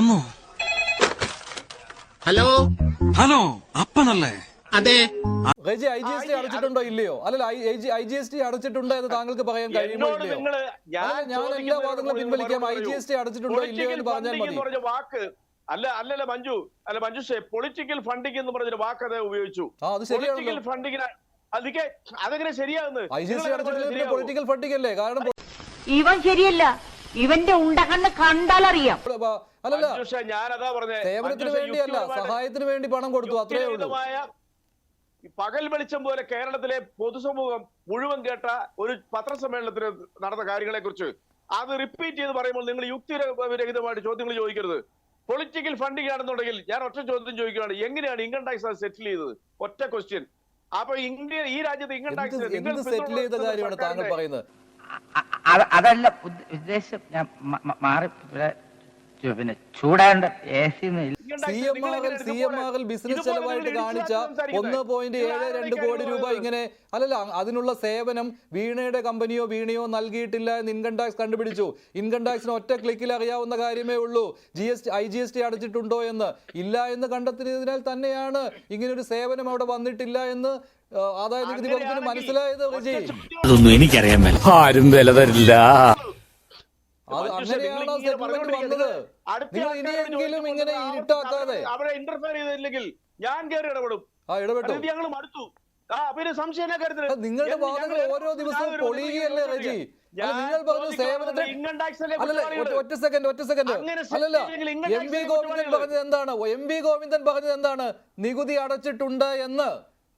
ആരാന്നോ hello? Hello അപ്പനല്ലേ? അതെ. Reji I G S T അടച്ചിട്ടുണ്ടോ ഇല്ലയോ? അല്ലല്ല ഐ ജി എസ് ടി അടച്ചിട്ടുണ്ടോ എന്ന് താങ്കൾക്ക് പറയാൻ കഴിയുമോ ഇല്ലയോ? ഞാൻ അല്ല, എല്ലാ വാദങ്ങളും പിൻവലിക്കാം. ഐ ജി എസ് ടി അടച്ചിട്ടുണ്ടോ ഇല്ലയോ എന്ന് പറഞ്ഞാൽ മതി എന്ന് പറഞ്ഞ വാക്ക്. അല്ല അല്ലല്ല മഞ്ജു. അല്ല മഞ്ജു സേ പൊളിറ്റിക്കൽ ഫണ്ടിങ് എന്ന് പറഞ്ഞൊരു വാക്ക് അതേ ഉപയോഗിച്ചു. പൊളിറ്റിക്കൽ ഫണ്ടിങ്ങിന് അതിക്കെ അതെങ്ങനെ ശരിയാകുന്നത് പൊളിറ്റിക്കൽ ഫണ്ടിങ് അല്ലേ? കാരണം ഇവൻ ശരിയല്ല. ഇവന്റെ ഉണ്ടകണ്ണ് കണ്ടാലറിയാം. പൊ- അല്ലല്ല മഞ്ജുഷ ഞാൻ അതാ പറഞ്ഞേ. സേവനത്തിന് വേണ്ടിയല്ല സഹായത്തിന് വേണ്ടി പണം കൊടുത്തു അത്രേ ഉള്ളൂ. ഈ പകൽ വെളിച്ചം പോലെ കേരളത്തിലെ പൊതുസമൂഹം മുഴുവൻ കേട്ട ഒരു പത്രസമ്മേളനത്തിന് നടന്ന കാര്യങ്ങളെ കുറിച്ച് അത് റിപ്പീറ്റ് ചെയ്ത് പറയുമ്പോൾ നിങ്ങൾ യുക്തിരഹിതമായിട്ട് ചോദ്യങ്ങൾ ചോദിക്കരുത്. പൊളിറ്റിക്കൽ ഫണ്ടിംഗ് ആണെന്നുണ്ടെങ്കിൽ ഞാൻ ഒറ്റ ചോദ്യം ചോദിക്കുകയാണ്. എങ്ങനെയാണ് ഇൻകം ടാക്സ് അത് സെറ്റിൽ ചെയ്തത്? ഒറ്റ ക്വസ്റ്റ്യൻ അപ്പൊ ഇന്ത്യ ഈ രാജ്യത്ത് ഇൻകം ടാക്സ് എന്ത് സെറ്റിൽ ചെയ്ത കാര്യമാണ് താങ്കൾ പറയുന്നത്? അതല്ല ഉദ്ദ- ഉദ്ദേശം ഞാൻ മാറി പിന്നെ ചൂടാണ്ട് സി എം ബിസിനസ് ചെലവായിട്ട് കാണിച്ച ഒന്ന് പോയിന്റ് ഏഴ് രണ്ട് കോടി രൂപ ഇങ്ങനെ അല്ലല്ല അതിനുള്ള സേവനം വീണയുടെ കമ്പനിയോ വീണയോ നൽകിയിട്ടില്ല എന്ന് ഇൻകം ടാക്സ് കണ്ടുപിടിച്ചു. ഇൻകം ടാക്സിന് ഒറ്റ ക്ലിക്കിൽ അറിയാവുന്ന കാര്യമേ ഉള്ളൂ. G S T I G S T അടച്ചിട്ടുണ്ടോ എന്ന്. ഇല്ല എന്ന് കണ്ടെത്തിയതിനാൽ തന്നെയാണ് ഇങ്ങനെ ഒരു സേവനം അവിടെ വന്നിട്ടില്ല എന്ന് ആദായ നികുതി വകുപ്പിന് മനസ്സിലായത് എനിക്കറിയാൻ ആരും വില തരില്ല അത് അങ്ങനെയാണ് സെറ്റിൽമെന്റ് വന്നത് നിങ്ങൾ ഇനിയെങ്കിലും ഇങ്ങനെ ഇരുട്ടാക്കാതെ അവിടെ ഇന്റർഫിയർ ചെയ്തില്ലെങ്കിൽ ഞാൻ കയറി ഇടപെടും. ഞങ്ങൾ മടുത്തു. ആ പിന്നെ സംശയം? നിങ്ങളുടെ വാദങ്ങൾ ഓരോ ദിവസവും പൊളിയുകയല്ലേ റജി? നിങ്ങൾ പറഞ്ഞു സേവനത്തിന് അല്ലല്ല ഒറ്റ- സെക്കൻഡ് ഒറ്റ സെക്കൻഡ് അങ്ങനെ അല്ലല്ല എം വി ഗോവിന്ദൻ പറഞ്ഞത് എന്താണ്? എം വി ഗോവിന്ദൻ പറഞ്ഞത് എന്താണ്? നികുതി അടച്ചിട്ടുണ്ട് എന്ന്.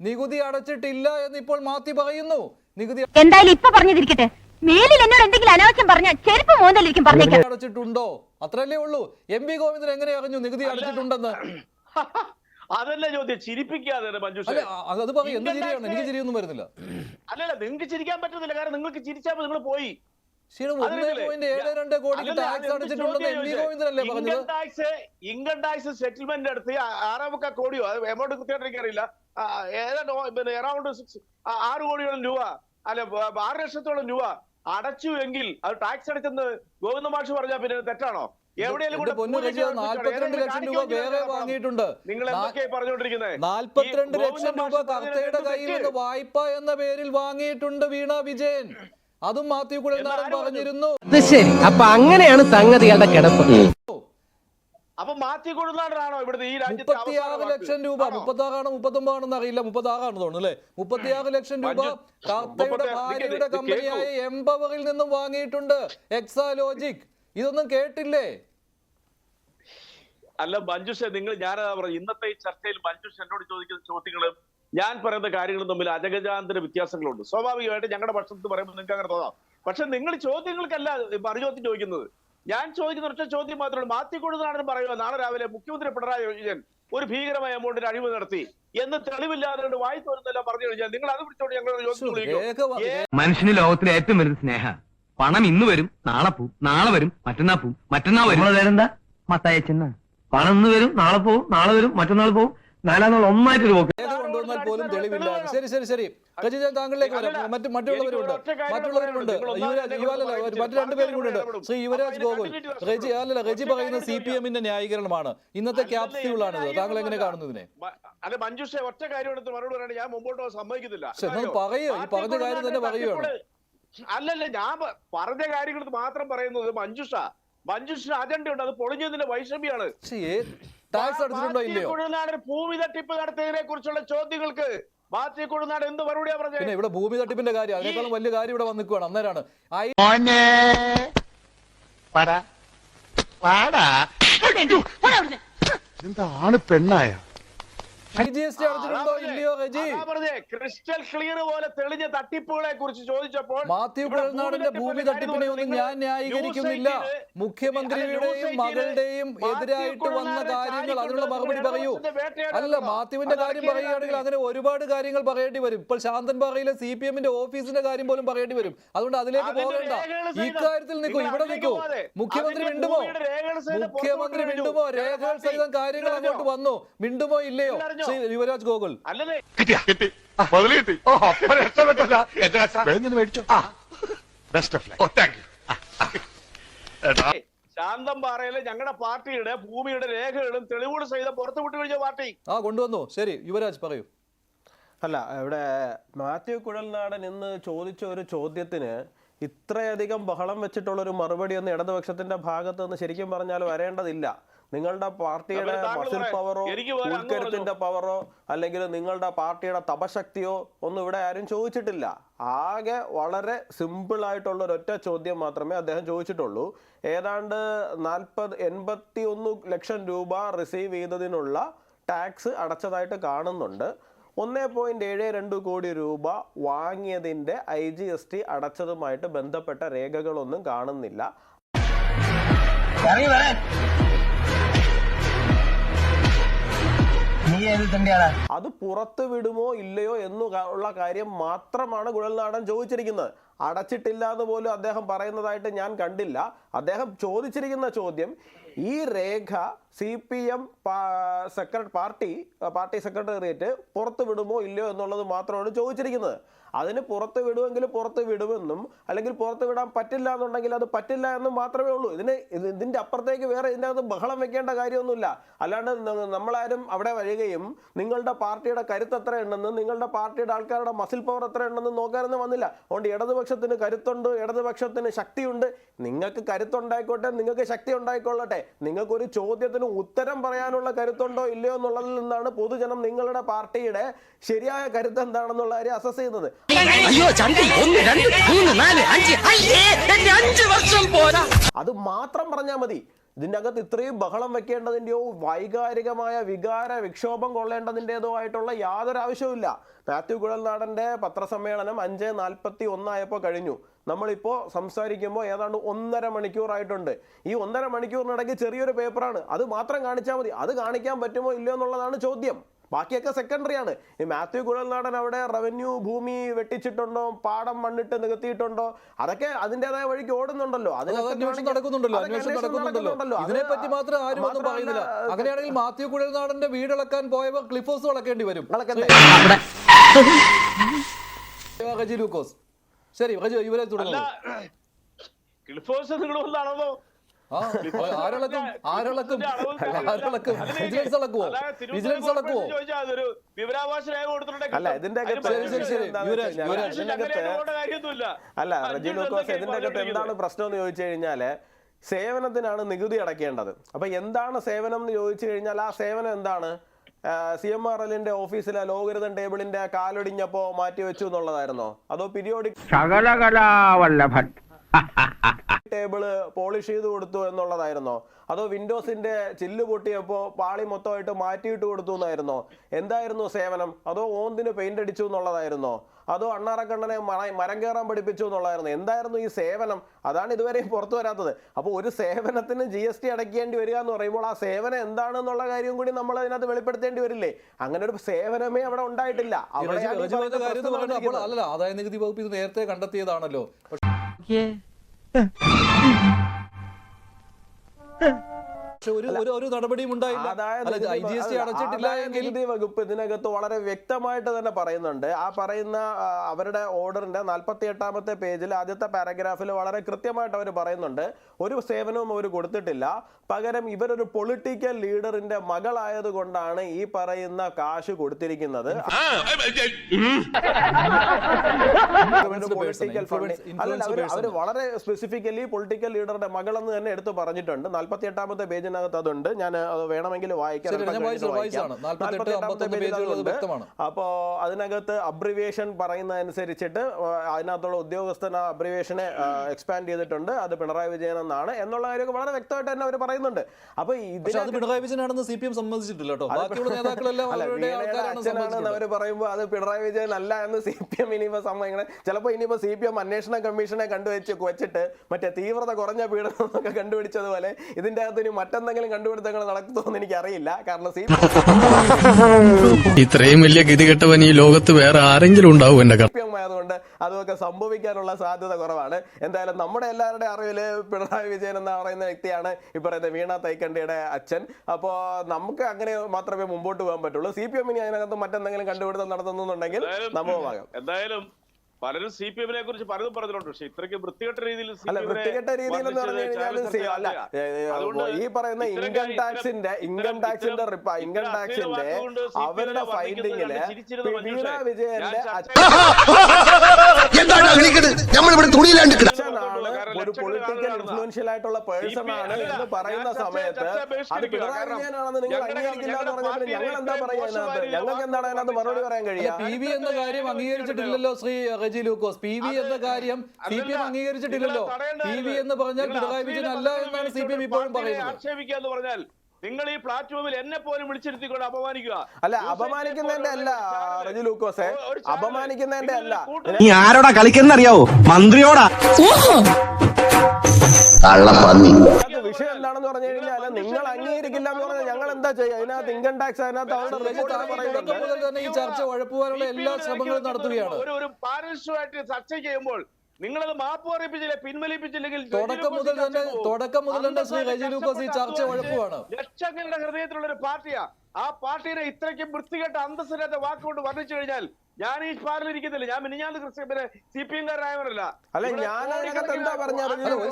നികുതി അടച്ചിട്ടില്ല എന്ന് ഇപ്പോൾ മാത്തി പറയുന്നു. നികുതി എന്തായാലും ഇപ്പൊ പറഞ്ഞതിരിക്കട്ടെ. മേലിൽ എന്നോട് എന്തെങ്കിലും അനാവശ്യം പറഞ്ഞ ചെരുപ്പ് മോന്തലിരിക്കും പറഞ്ഞേക്കാം. അടച്ചിട്ടുണ്ടോ? അത്രല്ലേ ഉള്ളൂ. എം വി ഗോവിന്ദൻ എങ്ങനെ അറിഞ്ഞു നികുതി അടച്ചിട്ടുണ്ടെന്ന്? അതല്ല ചോദ്യം. ചിരിപ്പിക്കാതെ മഞ്ജുഷ. അല്ല അത് പറയും. എന്ത് ഇൻകം ചിരിയാണ്? ടാക്സ് എനിക്ക് ചിരിയൊന്നും വരുന്നില്ല. അല്ലല്ല നിങ്ങൾക്ക് ചിരിക്കാൻ പറ്റുന്നില്ല. കാരണം നിങ്ങൾക്ക് ചിരിച്ചാൽ നിങ്ങൾ പോയി. Income tax income tax settlement അടുത്ത് ആറാമക്ക കോടിയോ? എമൗണ്ട് കൃത്യമായിട്ട് അറിയില്ല ഏതാണ്ട് പിന്നെ അറൗണ്ട് ആറ് കോടിയോളം രൂപ. അല്ല ആറ് ലക്ഷത്തോളം രൂപ. അടച്ചു എങ്കിൽ അത് ടാക്സ് അടച്ചെന്ന് ഗോവിന്ദ മാഷ് പറഞ്ഞാൽ പിന്നെ തെറ്റാണോ? നാൽപ്പത്തിരണ്ട് ലക്ഷം രൂപ വേറെ വാങ്ങിയിട്ടുണ്ട്. നാൽപ്പത്തിരണ്ട് ലക്ഷം രൂപ മാഷ് പറഞ്ഞത് കർത്തയുടെ കയ്യിൽ നിന്ന് വായ്പ എന്ന പേരിൽ വാങ്ങിയിട്ടുണ്ട് വീണ വിജയൻ. അതും മാത്യു കുഴൽനാടൻ പറഞ്ഞിരുന്നു. ശരി. അപ്പൊ അങ്ങനെയാണ് സംഗതികളുടെ കിടപ്പ്. അപ്പൊ മാറ്റി കൊടുക്കാനാണോ ഇവിടുത്തെ ഈ രാജ്യത്തെ മുപ്പത്തിയാറ് ലക്ഷം രൂപ? മുപ്പത്താറാണോ മുപ്പത്തൊമ്പതാണെന്ന് അറിയില്ല. മുപ്പത്താറാണ് തോന്നുന്നു അല്ലെ? മുപ്പത്തിയാറ് ലക്ഷം രൂപ കാർത്തയുടെ ഭാര്യയുടെ കമ്പനിയായ എംപവറിൽ നിന്നും വാങ്ങിയിട്ടുണ്ട് എക്സാലോജിക്. ഇതൊന്നും കേട്ടില്ലേ? അല്ല മഞ്ജുഷ നിങ്ങൾ ഞാനതാ പറഞ്ഞു ഇന്നത്തെ ഈ ചർച്ചയിൽ മഞ്ജുഷ എന്നോട് ചോദിക്കുന്ന ചോദ്യങ്ങളും ഞാൻ പറയുന്ന കാര്യങ്ങളും തമ്മിൽ അജഗജാന്തര വ്യത്യാസങ്ങളുണ്ട്. സ്വാഭാവികമായിട്ട് ഞങ്ങളുടെ പക്ഷത്ത് പറയുമ്പോൾ നിങ്ങൾക്ക് അങ്ങനെ തോന്നാം. പക്ഷെ നിങ്ങൾ ചോദ്യങ്ങൾക്കല്ല മറുചോദ്യം ചോദിക്കുന്നത്. ഞാൻ ചോദിക്കുന്ന ഒറ്റ ചോദ്യം മാത്രമേ മാറ്റി കൊടുത്തതാണെന്ന് പറയുക നാളെ രാവിലെ മുഖ്യമന്ത്രി പിണറായി വിജയൻ ഒരു ഭീകരമായ എമൗണ്ടിന് അഴിവ് നടത്തി എന്ന് തെളിവില്ലാതെ വായി തോരുന്നല്ല പറഞ്ഞു കഴിഞ്ഞാൽ നിങ്ങൾ അത് പിടിച്ചോണ്ട് ഞങ്ങൾ മനുഷ്യന് ലോകത്തിലെ ഏറ്റവും വലുത് സ്നേഹ. പണം ഇന്ന് വരും നാളെ പോവും നാളെ വരും മറ്റന്നാ പോവും മറ്റന്നാ വരും. മത്തായച്ചെന്ന പണം ഇന്ന് വരും നാളെ പോവും നാളെ വരും മറ്റന്നാൾ പോവും. നാലാം നാൾ ഒന്നായിട്ടൊരു പോക്ക്. കൊണ്ടുവന്നാൽ പോലും തെളിവില്ല. ശരി ശരി ശരി. റജി താങ്കളിലേക്ക് വരാം. മറ്റു മറ്റ് മറ്റുള്ളവരുണ്ട്. മറ്റുള്ളവരുണ്ട്. യുവരാജ് യുവാലല്ല മറ്റു രണ്ടുപേരും കൂടെ ഉണ്ട്. ശ്രീ യുവരാജ് ഗോകുൽ. റജി അല്ലല്ല റജി പറയുന്ന സി പി എമ്മിന്റെ ന്യായീകരണമാണ്. ഇന്നത്തെ ക്യാപ്സ്യൂളാണിത് താങ്കൾ എങ്ങനെ കാണുന്നതിനെ? അല്ല മഞ്ജുഷ ഒറ്റ കാര്യം എടുത്ത് മറുപടി പറയണേ ഞാൻ മുമ്പോട്ട് സമ്മതിക്കുന്നില്ല പറയോ. ഈ പറഞ്ഞ കാര്യം തന്നെ പറയുകയാണ് അല്ലല്ല ഞാൻ പറഞ്ഞ കാര്യങ്ങൾ മാത്രം പറയുന്നത് മഞ്ജുഷ. മഞ്ജുഷ അജണ്ട ഉണ്ട് അത് പൊളിഞ്ഞതിന്റെ വൈഷമ്യാണ്. ടാക്സ് അടച്ചിട്ടുണ്ടോ ഇല്ലയോ? ഭൂമി തട്ടിപ്പ് നടത്തിയതിനെ കുറിച്ചുള്ള ചോദ്യങ്ങൾക്ക് മാറ്റി കുഴനാട് എന്ത് മറുപടിയാ പിന്നെ പറഞ്ഞത് ഇവിടെ ഭൂമി തട്ടിപ്പിന്റെ കാര്യം അതിനേക്കാളും വലിയ കാര്യം ഇവിടെ വന്നിക്കുവാണ്. അന്നേരാണ്. എന്താണ് പെണ്ണായ? ക്രിസ്റ്റൽ ക്ലിയർ പോലെ തെളിഞ്ഞ തട്ടിപ്പുകളെ കുറിച്ച് ചോദിച്ചപ്പോൾ മാത്യു ഇവിടെ കുഴൽനാടിന്റെ ഭൂമി തട്ടിപ്പിനെ ഒന്നും ഞാൻ ന്യായീകരിക്കുന്നില്ല. മുഖ്യമന്ത്രിയുടെയും മകളുടെയും എതിരായിട്ട് വന്ന കാര്യങ്ങൾ അതിനുള്ള മറുപടി പറയൂ. അല്ല മാത്യുവിന്റെ കാര്യം പറയുകയാണെങ്കിൽ അങ്ങനെ ഒരുപാട് കാര്യങ്ങൾ പറയേണ്ടി വരും. ഇപ്പോൾ ശാന്തൻ പാറയിലെ സി പി എമ്മിന്റെ ഓഫീസിന്റെ കാര്യം പോലും പറയേണ്ടി വരും. അതുകൊണ്ട് അതിലേക്ക് പോകേണ്ട. ഇക്കാര്യത്തിൽ നിൽക്കൂ. ഇവിടെ നിൽക്കൂ. മുഖ്യമന്ത്രി മിണ്ടുമോ? മുഖ്യമന്ത്രി മിണ്ടുമോ. രേഖകൾ സഹിതം കാര്യങ്ങൾ അങ്ങോട്ട് വന്നു. മിണ്ടുമോ ഇല്ലയോ? ശ്രീ യുവരാജ് ഗോകുൽ. ശാന്തം പാറയിലെ ഞങ്ങളുടെ പാർട്ടിയുടെ ഭൂമിയുടെ രേഖകളും തെളിവുകൾ സഹിതം പുറത്തു വിട്ടു കഴിഞ്ഞ പാർട്ടി. ആ കൊണ്ടുവന്നു. ശരി യുവരാജ് പറയൂ. അല്ല ഇവിടെ മാത്യു കുഴൽനാടൻ ഇന്ന് ചോദിച്ച ഒരു ചോദ്യത്തിന് ഇത്രയധികം ബഹളം വെച്ചിട്ടുള്ള ഒരു മറുപടി ഒന്നും ഇടതുപക്ഷത്തിന്റെ ഭാഗത്ത് നിന്ന് ശരിക്കും പറഞ്ഞാൽ വരേണ്ടതില്ല. നിങ്ങളുടെ പാർട്ടിയുടെ മസിൽ പവറോ ഉൾക്കരുത്തിന്റെ പവറോ അല്ലെങ്കിൽ നിങ്ങളുടെ പാർട്ടിയുടെ തപശക്തിയോ ഒന്നും ഇവിടെ ആരും ചോദിച്ചിട്ടില്ല. ആകെ വളരെ സിമ്പിൾ ആയിട്ടുള്ള ഒരൊറ്റ ചോദ്യം മാത്രമേ അദ്ദേഹം ചോദിച്ചിട്ടുള്ളൂ. ഏതാണ്ട് നാൽപ്പത് എൺപത്തി ഒന്ന് ലക്ഷം രൂപ റിസീവ് ചെയ്തതിനുള്ള ടാക്സ് അടച്ചതായിട്ട് കാണുന്നുണ്ട്. ഒന്നേ പോയിന്റ് ഏഴ് രണ്ട് കോടി രൂപ വാങ്ങിയതിന്റെ ഐ ജി എസ് ടി അടച്ചതുമായിട്ട് ബന്ധപ്പെട്ട രേഖകളൊന്നും കാണുന്നില്ല. അത് പുറത്തു വിടുമോ ഇല്ലയോ എന്നുള്ള കാര്യം മാത്രമാണ് ഗുഴൽനാടൻ ചോദിച്ചിരിക്കുന്നത്. അടച്ചിട്ടില്ല എന്ന് പോലും അദ്ദേഹം പറയുന്നതായിട്ട് ഞാൻ കണ്ടില്ല. അദ്ദേഹം ചോദിച്ചിരിക്കുന്ന ചോദ്യം ഈ രേഖ C P M party party secretariat പുറത്ത് വിടുമോ ഇല്ലയോ എന്നുള്ളത് മാത്രമാണ് ചോദിച്ചിരിക്കുന്നത്. അതിന് പുറത്ത് വിടുമെങ്കിൽ പുറത്ത് വിടുമെന്നും അല്ലെങ്കിൽ പുറത്ത് വിടാൻ പറ്റില്ല എന്നുണ്ടെങ്കിൽ അത് പറ്റില്ല എന്നും മാത്രമേ ഉള്ളൂ. ഇതിന് ഇതിന്റെ അപ്പുറത്തേക്ക് വേറെ ഇതിനകത്ത് ബഹളം വെക്കേണ്ട കാര്യമൊന്നുമില്ല. അല്ലാണ്ട് നമ്മളാരും അവിടെ വരികയും നിങ്ങളുടെ പാർട്ടിയുടെ കരുത്ത് എത്ര ഉണ്ടെന്നും നിങ്ങളുടെ പാർട്ടിയുടെ ആൾക്കാരുടെ മസിൽ പവർ എത്ര ഉണ്ടെന്നും നോക്കാനൊന്നും വന്നില്ല. അതുകൊണ്ട് ഇടതുപക്ഷത്തിന് കരുത്തുണ്ട് ഇടതുപക്ഷത്തിന് ശക്തിയുണ്ട്. നിങ്ങൾക്ക് കരുത്തുണ്ടായിക്കോട്ടെ നിങ്ങൾക്ക് ശക്തി ഉണ്ടായിക്കൊള്ളട്ടെ. നിങ്ങൾക്ക് ഒരു ചോദ്യത്തിന് ഉത്തരം പറയാനുള്ള കരുത്തുണ്ടോ ഇല്ലയോ എന്നുള്ളതിൽ നിന്നാണ് പൊതുജനം നിങ്ങളുടെ പാർട്ടിയുടെ ശരിയായ കരുത്ത് എന്താണെന്നുള്ള കാര്യം അസസ് ചെയ്യുന്നത്. അത് മാത്രം പറഞ്ഞാൽ മതി. ഇതിന്റെ അകത്ത് ഇത്രയും ബഹളം വെക്കേണ്ടതിന്റെയോ വൈകാരികമായ വികാര വിക്ഷോഭം കൊള്ളേണ്ടതിന്റെതോ ആയിട്ടുള്ള യാതൊരു ആവശ്യവുമില്ല മാത്യു കുഴൽനാടന്റെ പത്രസമ്മേളനം അഞ്ച് നാൽപ്പത്തി ഒന്നായപ്പോൾ കഴിഞ്ഞു. നമ്മളിപ്പോൾ സംസാരിക്കുമ്പോൾ ഏതാണ്ട് ഒന്നര മണിക്കൂറായിട്ടുണ്ട് ഈ ഒന്നര മണിക്കൂറിനിടയ്ക്ക് ചെറിയൊരു പേപ്പറാണ് അത് മാത്രം കാണിച്ചാൽ മതി അത് കാണിക്കാൻ പറ്റുമോ ഇല്ലയോ എന്നുള്ളതാണ് ചോദ്യം ബാക്കിയൊക്കെ സെക്കൻഡറി ആണ് ഈ മാത്യു കുഴൽനാടൻ അവിടെ റവന്യൂ ഭൂമി വെട്ടിച്ചിട്ടുണ്ടോ പാടം മണ്ണിട്ട് നികത്തിയിട്ടുണ്ടോ അതൊക്കെ അതിന്റെതായ വഴിക്ക് ഓടുന്നുണ്ടല്ലോ ഇതിനെപ്പറ്റി മാത്രം ആരും ഒന്നും പറയുന്നില്ല അങ്ങനെയാണെങ്കിൽ മാത്യു കുഴൽനാടന്റെ വീടിളക്കാൻ പോയവർ ക്ലിഫോസ് വളക്കേണ്ടി വരും ശരി റജി യുവരാജ് അതൊരു വിവരാവകാശ അല്ല, ഇതിന്റെ അല്ല റജി ലൂക്കോസ് ഇതിന്റെ അകത്ത് എന്താണ് പ്രശ്നം എന്ന് ചോദിച്ചു കഴിഞ്ഞാൽ സേവനത്തിനാണ് നികുതി അടക്കേണ്ടത്. അപ്പൊ എന്താണ് സേവനം എന്ന് ചോദിച്ചു കഴിഞ്ഞാൽ ആ സേവനം എന്താണ്? സി എം ആർ എല്ലിന്റെ ഓഫീസിലെ ലോകരുതൻ ടേബിളിന്റെ കാലൊടിഞ്ഞപ്പോ മാറ്റി വെച്ചു എന്നുള്ളതായിരുന്നോ? അതോ പീരിയോഡിക് സകലകലാവല്ലഭൻ. ടേബിൾ പോളിഷ് ചെയ്ത് കൊടുത്തു എന്നുള്ളതായിരുന്നോ? അതോ വിൻഡോസിന്റെ ചില്ല് പൊട്ടിയപ്പോ പാളി മൊത്തമായിട്ട് മാറ്റിയിട്ട് കൊടുത്തു എന്നായിരുന്നോ? എന്തായിരുന്നു സേവനം? അതോ ഓന്തിന് പെയിന്റ് അടിച്ചു എന്നുള്ളതായിരുന്നോ? അതോ അണ്ണാറക്കണ്ണനെ മരം കയറാൻ പഠിപ്പിച്ചു എന്നുള്ളതായിരുന്നു? എന്തായിരുന്നു ഈ സേവനം? അതാണ് ഇതുവരെയും പുറത്തു വരാത്തത്. അപ്പോൾ ഒരു സേവനത്തിന് ജി എസ് ടി അടയ്ക്കേണ്ടി വരിക എന്ന് പറയുമ്പോൾ ആ സേവനം എന്താണെന്നുള്ള കാര്യം കൂടി നമ്മൾ അതിനകത്ത് വെളിപ്പെടുത്തേണ്ടി വരില്ലേ? അങ്ങനെ ഒരു സേവനമേ അവിടെ ഉണ്ടായിട്ടില്ല. അവിടെ ആദായ നികുതി വകുപ്പ് ഇത് നേരത്തെ കണ്ടെത്തിയതാണല്ലോ. പക്ഷെ നികുതി അല്ല, വകുപ്പ് ഇതിനകത്ത് വളരെ വ്യക്തമായിട്ട് തന്നെ പറയുന്നുണ്ട്. ആ പറയുന്ന അവരുടെ ഓർഡറിന്റെ നാൽപ്പത്തി എട്ടാമത്തെ പേജിൽ ആദ്യത്തെ പാരഗ്രാഫിൽ വളരെ കൃത്യമായിട്ട് അവർ പറയുന്നുണ്ട്. ഒരു സേവനവും അവർ കൊടുത്തിട്ടില്ല. പകരം ഇവരൊരു പൊളിറ്റിക്കൽ ലീഡറിന്റെ മകളായത് കൊണ്ടാണ് ഈ പറയുന്ന കാശ് കൊടുത്തിരിക്കുന്നത്. പൊളിറ്റിക്കൽ അവർ അവർ വളരെ സ്പെസിഫിക്കലി പൊളിറ്റിക്കൽ ലീഡറുടെ മകളെന്ന് തന്നെ എടുത്തു പറഞ്ഞിട്ടുണ്ട്. നാൽപ്പത്തി എട്ടാമത്തെ പേജിനകത്ത് അതുണ്ട് ഞാൻ അത് വേണമെങ്കിൽ വായിക്കാം ശരി, അല്പം ഞാൻ കഴിഞ്ഞിട്ട് വായിച്ചതാണ്. വായിക്കാം. 48, 48 51 പേജിൽ പേജുകൾ അത് അതുണ്ട്. വ്യക്തമാണ്. അപ്പോ അതിനകത്ത് അബ്രിവിയേഷൻ പറയുന്നതനുസരിച്ചിട്ട് അനുസരിച്ചിട്ട് അതിനകത്തുള്ള ഉദ്യോഗസ്ഥൻ ആ അബ്രിവിയേഷനെ എക്സ്പാൻഡ് ചെയ്തിട്ടുണ്ട് അത് പിണറായി വിജയൻ എന്നാണ് എന്നുള്ള കാര്യമൊക്കെ വളരെ വ്യക്തമായിട്ട് തന്നെ അവർ പറയുന്നുണ്ട് അപ്പൊ ഇത് അത് ഇതിനകത്ത് പിണറായി വിജയനാണെന്ന് സി പി എം സമ്മതിച്ചിട്ടില്ല കേട്ടോ ബാക്കിയുള്ള നേതാക്കളെല്ലാം അവരുടെ ആൾക്കാരാണ് അച്ഛനാണെന്ന് അവർ പറയുമ്പോൾ അത് പിണറായി വിജയൻ അല്ല എന്ന് സി പി എം ഇനിയിപ്പോ സമ്മതിക്കണം ചിലപ്പോ ഇനിയിപ്പോ സി പി എം അന്വേഷണ കമ്മീഷനെ കണ്ടുവച്ച് വെച്ചിട്ട് മറ്റേ തീവ്രത കുറഞ്ഞ പീഡനം എന്നൊക്കെ കണ്ടുപിടിച്ചതുപോലെ ഇതിന്റെ അകത്ത് ഇനി മറ്റെന്തെങ്കിലും കണ്ടുപിടുത്തങ്ങൾ നടക്കുന്നു എന്ന് എനിക്കറിയില്ല. കാരണം സി ഇത്രയും വലിയ ഗതികെട്ടവൻ ഈ ലോകത്ത് വേറെ ആരെങ്കിലും ഉണ്ടാവും എന്റെ ആയതുകൊണ്ട് അതൊക്കെ സംഭവിക്കാനുള്ള സാധ്യത കുറവാണ്. എന്തായാലും നമ്മുടെ എല്ലാവരുടെ അറിവിൽ പിണറായി വിജയൻ എന്ന് പറയുന്ന വ്യക്തിയാണ് ഈ പറയുന്ന വീണ തൈക്കണ്ടിയുടെ അച്ഛൻ. അപ്പോ നമുക്ക് അങ്ങനെ മാത്രമേ മുമ്പോട്ട് പോകാൻ പറ്റുള്ളൂ. സി പി എമ്മിന് അതിനകത്ത് മറ്റെന്തെങ്കിലും കണ്ടുപിടുത്തം നടത്തുന്നുണ്ടെങ്കിൽ നമുക്ക് എന്തായാലും പലരും സി പി എമ്മിനെ കുറിച്ച് പലതും പറഞ്ഞിട്ടുണ്ട്. പക്ഷെ ഇത്രയ്ക്ക് വൃത്തികെട്ട രീതിയിൽ അല്ല നെ വൃത്തികെട്ട രീതിയിൽ എന്ന് പറഞ്ഞു കഴിഞ്ഞാൽ അല്ല ചർച്ചയിലല്ല. ഏ, ഏ, അതുകൊണ്ട് ഈ പറയുന്ന ഇൻകം ടാക്സിന്റെ ഇൻകം ടാക്സിന്റെ ഇൻകം ടാക്സിന്റെ അവരുടെ ഫൈൻഡിങ്ങിൽ വീണ വിജയന്റെ ഒരു പൊളിറ്റിക്കൽ ഇൻഫ്ലുവൻഷ്യൽ ആയിട്ടുള്ള പേഴ്സൺ ആണ് എന്ന് പറയുന്ന സമയത്ത് അത് പിണറായി വിജയനാണെന്ന് നിങ്ങൾ അംഗീകരിക്കില്ല എന്ന് പറഞ്ഞപ്പോൾ ഞങ്ങൾ എന്താ പറയുക അതിനകത്ത് ഞങ്ങൾക്ക് എന്താണ് അതിനകത്ത് മറുപടി പറയാൻ കഴിയുക? പി വി എന്ന കാര്യം അംഗീകരിച്ചിട്ടില്ലല്ലോ ശ്രീ റെജി ലൂക്കോസ് പി വി എന്ന കാര്യം സി പി എം അംഗീകരിച്ചിട്ടില്ലല്ലോ. പി വി എന്ന് പറഞ്ഞാൽ പിണറായി വിജയൻ അല്ല എന്നാണ് സി പി എം ഇപ്പോഴും പറയുന്നത്. പറഞ്ഞാൽ നിങ്ങൾ ഈ പ്ലാറ്റ്ഫോമിൽ എന്നെ പോലും വിളിച്ചിരുത്തിക്കൊണ്ട് അപമാനിക്കുക. അല്ല അപമാനിക്കുന്നതിന്റെ അല്ല റജി ലൂക്കോസെ അപമാനിക്കുന്നതിന്റെ അല്ല. നീ ആരോടാ കളിക്കുന്നറിയാവോ? മന്ത്രിയോടാ. കള്ളപ്പന്നി. വിഷയം എന്താണെന്ന് പറഞ്ഞു കഴിഞ്ഞാൽ നിങ്ങൾ അംഗീകരിക്കില്ല എന്ന് പറഞ്ഞാൽ ഞങ്ങൾ എന്താ ചെയ്യുക? അതിനകത്ത് ഇൻകം ടാക്സ് അതിനകത്ത് അവരുടെ മുതൽ തന്നെ ഈ ചർച്ച ഉഴപ്പുവാനുള്ള എല്ലാ ശ്രമങ്ങളും നടത്തുകയാണ്. ഒരു ചർച്ച ചെയ്യുമ്പോൾ നിങ്ങളത് മാപ്പ് പറയിപ്പിച്ചില്ല പിൻവലിപ്പിച്ചില്ലെങ്കിൽ തുടക്കം മുതൽ തന്നെ തുടക്കം മുതൽ തന്നെ ശ്രീ റെജി ലൂക്കോസ് ഈ ചർച്ച ഉഴപ്പുവാണ് ലക്ഷങ്ങളുടെ ഹൃദയത്തിലുള്ള ഒരു പാർട്ടിയാ. ആ പാർട്ടിയെ ഇത്രയ്ക്കും വൃത്തികെട്ട അന്തസ്സിനകത്തെ വാക്കുകൊണ്ട് വർണിച്ചു കഴിഞ്ഞാൽ ഞാൻ ഈ പാറിൽ ഇരിക്കുന്നില്ല ഞാൻ മിനിഞ്ഞാന്ന് ക്രിസ്ത്യ പിന്നെ സി പി എംകാരായവരല്ല അല്ല ഞാൻ അതിനകത്ത് എന്താ ഞാൻ എന്താ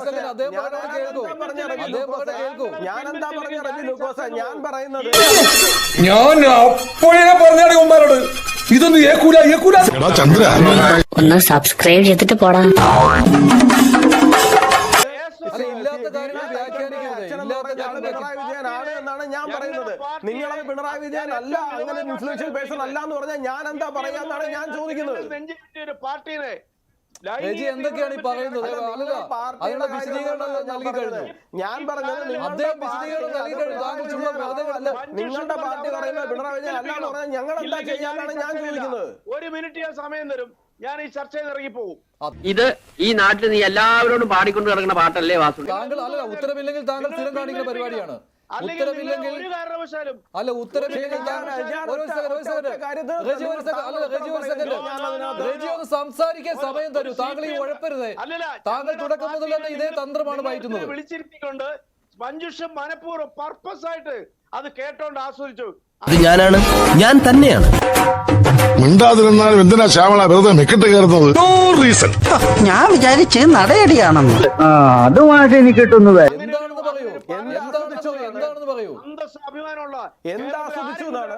പറഞ്ഞ റജി അദ്ദേഹം ലൂക്കോസെ? പറഞ്ഞത് കേൾക്കൂ. ഞാൻ എന്താ പറഞ്ഞ റജി ലൂക്കോസെ? ഞാൻ പറയുന്നത് ഞാൻ അപ്പോഴേ പറഞ്ഞാണ് ഉമ്മാരോട് ഇതൊന്നും ഏക്കൂല ഏക്കൂല. ചന്ദ്ര. ഒന്ന് സബ്സ്ക്രൈബ് ചെയ്തിട്ട് പോടാ. നിങ്ങളത് പിണറായി വിജയൻ അല്ല അങ്ങനെ ഇൻഫ്ലുവൻഷ്യൽ പേഴ്സൺ അല്ല എന്ന് പറഞ്ഞാൽ ഞാൻ എന്താ പറയാന്നാണ് ഞാൻ ചോദിക്കുന്നത്. പാർട്ടിനെ രജി എന്തൊക്കെയാണ് ഈ പറയുന്നത്? അതിനുള്ള വിശദീകരണം ഞാൻ നൽകി കഴിഞ്ഞു. പറഞ്ഞത്. ഞാൻ പറഞ്ഞത് നിങ്ങളുടെ അദ്ദേഹം വിശദീകരണം നൽകി കഴിഞ്ഞു. താങ്കൾ ചുമ്മാ വാദങ്ങളല്ല നിങ്ങളുടെ പാർട്ടി പറയുന്നത് പിണറായി വിജയൻ അല്ല എന്ന് പറഞ്ഞാൽ ഞങ്ങൾ എന്താ ചെയ്യാനാണ് ഞാൻ ചോദിക്കുന്നത്? ഒരു മിനിറ്റ് ഞാൻ സമയം തരും. ഞാൻ ഈ ചർച്ചയിൽ ഇറങ്ങി പോകും ഇത് ഈ നാട്ടിൽ നീ എല്ലാവരോടും പാടിക്കൊണ്ട് കിടക്കുന്ന പാട്ടല്ലേ വാസു? താങ്കൾ അല്ല ഉത്തരവില്ലെങ്കിൽ താങ്കൾ സ്ഥിരം കാണിക്കുന്ന പരിപാടിയാണ്. ഉത്തരവില്ലെങ്കിൽ ഒരു കാരണവശാലും അല്ല ഉത്തരവില്ലെങ്കിൽ സംസാരിക്കാൻ സമയം തരൂ. താങ്കൾ ഈ ഉഴപ്പരുത്. അല്ലല്ല, താങ്കൾ തുടക്കം മുതൽ തന്നെ ഇതേ തന്ത്രമാണ് വായിക്കുന്നത് വിളിച്ചിരുത്തിക്കൊണ്ട് മഞ്ജുഷ മനഃപൂർവം പർപ്പസ് ആയിട്ട് അത് കേട്ടോണ്ട് ആസ്വദിച്ചു. അത് ഞാനാണ്. ഞാൻ തന്നെയാണ്. മിണ്ടാതിരുന്നാലും എന്തിനാ ശ്യാമള വെറുതെ മെക്കിട്ട് കയറുന്നത്? നോ റീസൺ ഞാൻ വിചാരിച്ച് നടയടിയാണെന്ന്. അതുമായിട്ട് എനിക്ക് കിട്ടുന്നത് എന്താണെന്ന് പറയൂ. എന്താണെന്ന് പറയൂ. അഭിമാനമുള്ള എന്താ ആസ്വദിച്ചു എന്നാണ്?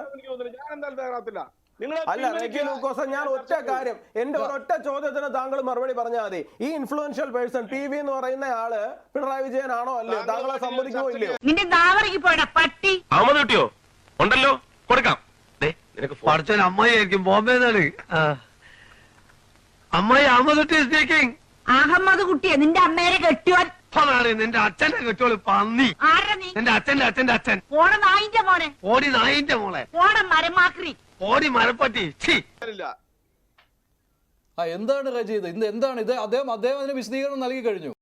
ഞാൻ എന്തായാലും നിങ്ങൾ അല്ല റെജി ലൂക്കോസ ഞാൻ ഒറ്റ കാര്യം. എന്റെ ഒരൊറ്റ ചോദ്യത്തിന് താങ്കൾ മറുപടി പറഞ്ഞാൽ മതി. ഈ ഇൻഫ്ലുവൻഷ്യൽ പേഴ്സൺ പി വി എന്ന് പറയുന്ന ആൾ പിണറായി വിജയൻ ആണോ അല്ലേ താങ്കളെ സമ്മതിക്കോ ഇല്ലയോ? നിന്റെ പട്ടി. അഹമ്മദ് കിട്ടിയോ? ഉണ്ടല്ലോ? കൊടുക്കാം. പഠിച്ചൻ അമ്മായി ആയിരിക്കും ബോംബെ അമ്മായി അഹമ്മദ് കുട്ടി സ്പീക്കിംഗ് അഹമ്മദ് കുട്ടിയെ നിന്റെ അമ്മേരെ കെട്ടിയോൻ നിന്റെ അച്ഛന്റെ കെട്ടോൾ പന്നി. ആരാ നീ? നിന്റെ അച്ഛന്റെ അച്ഛന്റെ അച്ഛൻ. പോണ നായിന്റെ മോനെ. ഓടി നായിന്റെ മോളെ. പോണ മരമാക്രി. ഓടി മരപ്പട്ടി. ഛീ. ഇല്ല. ആ എന്താണ് രചയിത് ഇന്ന് എന്ത് എന്താണ് ഇത്? അദ്ദേഹം അദ്ദേഹം അതിന് വിശദീകരണം നൽകി കഴിഞ്ഞു.